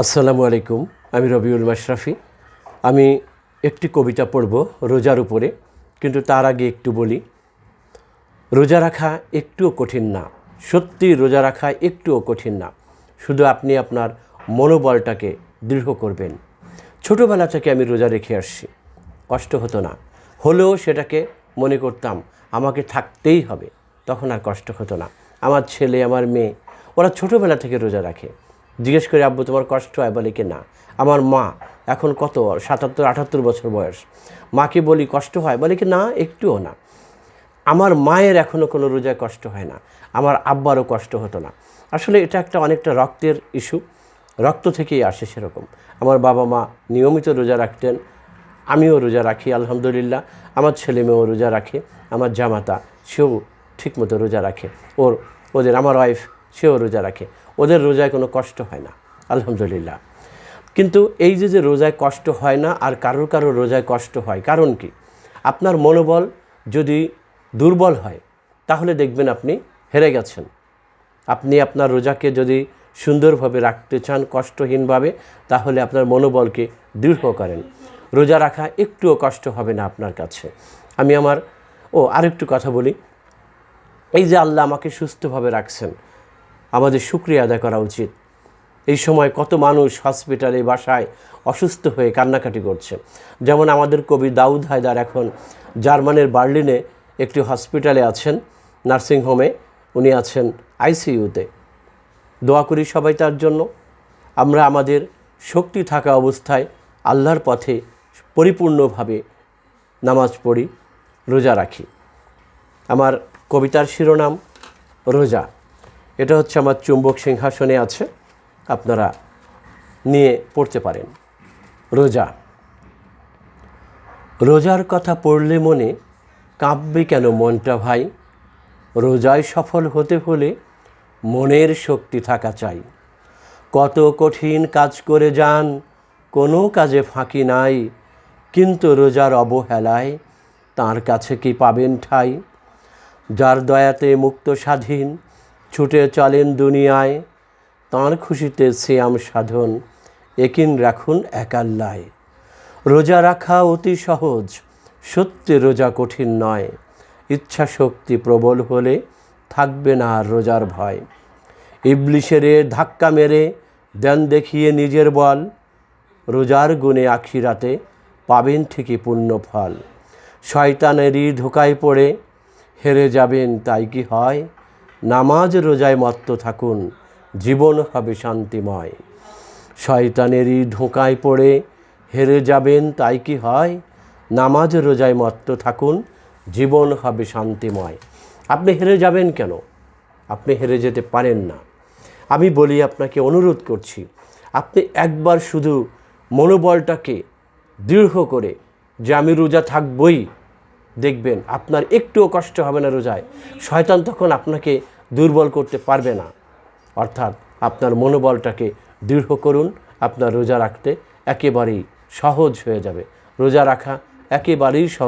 আসসালামু আলাইকুম, আমি রবিউল মাশরাফি। আমি একটি কবিতা পড়ব রোজার উপরে, কিন্তু তার আগে একটু বলি, রোজা রাখা একটুও কঠিন না, সত্যি রোজা রাখা একটুও কঠিন না, শুধু আপনি আপনার মনোবলটাকে দৃঢ় করবেন। ছোটোবেলা থেকে আমি রোজা রেখে আসছি, কষ্ট হতো না, হলেও সেটাকে মনে করতাম, আমাকে থাকতেই হবে, তখন আর কষ্ট হতো না। আমার ছেলে, আমার মেয়ে, ওরা ছোটোবেলা থেকে রোজা রাখে জিজ্ঞেস করে, আব্বু, তোমার কষ্ট হয়? বলে কি, না। আমার মা এখন কত সাতাত্তর, আটাত্তর বছর বয়স। মাকে বলি কষ্ট হয়? বলে কি, না, একটুও না। আমার মায়ের এখনও কোনো রোজায় কষ্ট হয় না। আমার আব্বারও কষ্ট হতো না। আসলে এটা একটা অনেকটা রক্তের ইস্যু রক্ত থেকেই আসে সেরকম। আমার বাবা মা নিয়মিত রোজা রাখতেন, আমিও রোজা রাখি, আলহামদুলিল্লাহ। আমার ছেলে মেয়েও রোজা রাখে, আমার জামাতা, সেও ঠিকমতো রোজা রাখে। ওর, ওদের, আমার ওয়াইফ সেও রোজা রাখে। ওদের রোজায় কোনো কষ্ট হয় না, আলহামদুলিল্লাহ। কিন্তু এই যে যে রোজায় কষ্ট হয় না আর কারোর কারোর রোজায় কষ্ট হয়, কারণ কি? আপনার মনোবল যদি দুর্বল হয়, তাহলে দেখবেন আপনি হেরে গেছেন। আপনি আপনার রোজাকে যদি সুন্দরভাবে রাখতে চান কষ্টহীনভাবে, তাহলে আপনার মনোবলকে দৃঢ় করেন। রোজা রাখা একটুও কষ্ট হবে না আপনার কাছে। আমি আমার, ও আরেকটু কথা বলি। এই যে আল্লাহ আমাকে সুস্থভাবে রাখছেন আমাদের শুক্রিয়া আদায় করা উচিত। এই সময় কত মানুষ হসপিটালে বাসায় অসুস্থ হয়ে কান্নাকাটি করছে। যেমন আমাদের কবি দাউদ হায়দার এখন জার্মানের বার্লিনে একটি হসপিটালে আছেন নার্সিংহোমে উনি আছেন আইসিইউতে দোয়া করি সবাই তার জন্য। আমরা আমাদের শক্তি থাকা অবস্থায় আল্লাহর পথে পরিপূর্ণভাবে নামাজ পড়ি, রোজা রাখি। আমার কবিতার শিরোনাম, রোজা। এটা হচ্ছে আমার চুম্বক সিংহাসনে আছে। আপনারা নিয়ে পড়তে পারেন। রোজা। রোজার কথা পড়লে মনে কাঁপবে কেন মনটা ভাই? রোজায় সফল হতে হলে মনের শক্তি থাকা চাই। কত কঠিন কাজ করে যান, কোনো কাজে ফাঁকি নাই, কিন্তু রোজার অবহেলায় তার কাছে কি পাবেন ঠাই? যার দয়াতে মুক্ত স্বাধীন ছুটে চলেন দুনিয়ায়, তাঁর খুশিতে সিয়াম সাধন, একিন রাখুন একাল্লায়। রোজা রাখা অতি সহজ, সত্যি রোজা কঠিন নয়। ইচ্ছা শক্তি প্রবল হলে থাকবে না আর রোজার ভয়। ইবলিশেরে ধাক্কা মেরে দেন দেখিয়ে নিজের বল, রোজার গুণে আখিরাতে পাবেন ঠিকই পূর্ণ ফল। শয়তানেরই ধোকায় পড়ে, হেরে যাবেন তাই কি হয়? নামাজ রোজায় মত্ত থাকুন, জীবন হবে শান্তিময়। শয়তানেরই ঢোকায় পড়ে হেরে যাবেন, তাই কি হয়? নামাজ রোজায় মত্ত থাকুন, জীবন হবে শান্তিময়। আপনি হেরে যাবেন কেন? আপনি হেরে যেতে পারেন না। আমি বলি আপনাকে অনুরোধ করছি, আপনি একবার শুধু মনোবলটাকে দৃঢ় করে যে আমি রোজা থাকবই দেখবেন আপনার একটুও কষ্ট হবে না রোজায়। শয়তান তখন আপনাকে দুর্বল করতে পারবে না। অর্থাৎ আপনার মনোবলটাকে দৃঢ় করুন, আপনার রোজা রাখতে একেবারেই সহজ হয়ে যাবে। রোজা রাখা একেবারেই সহজ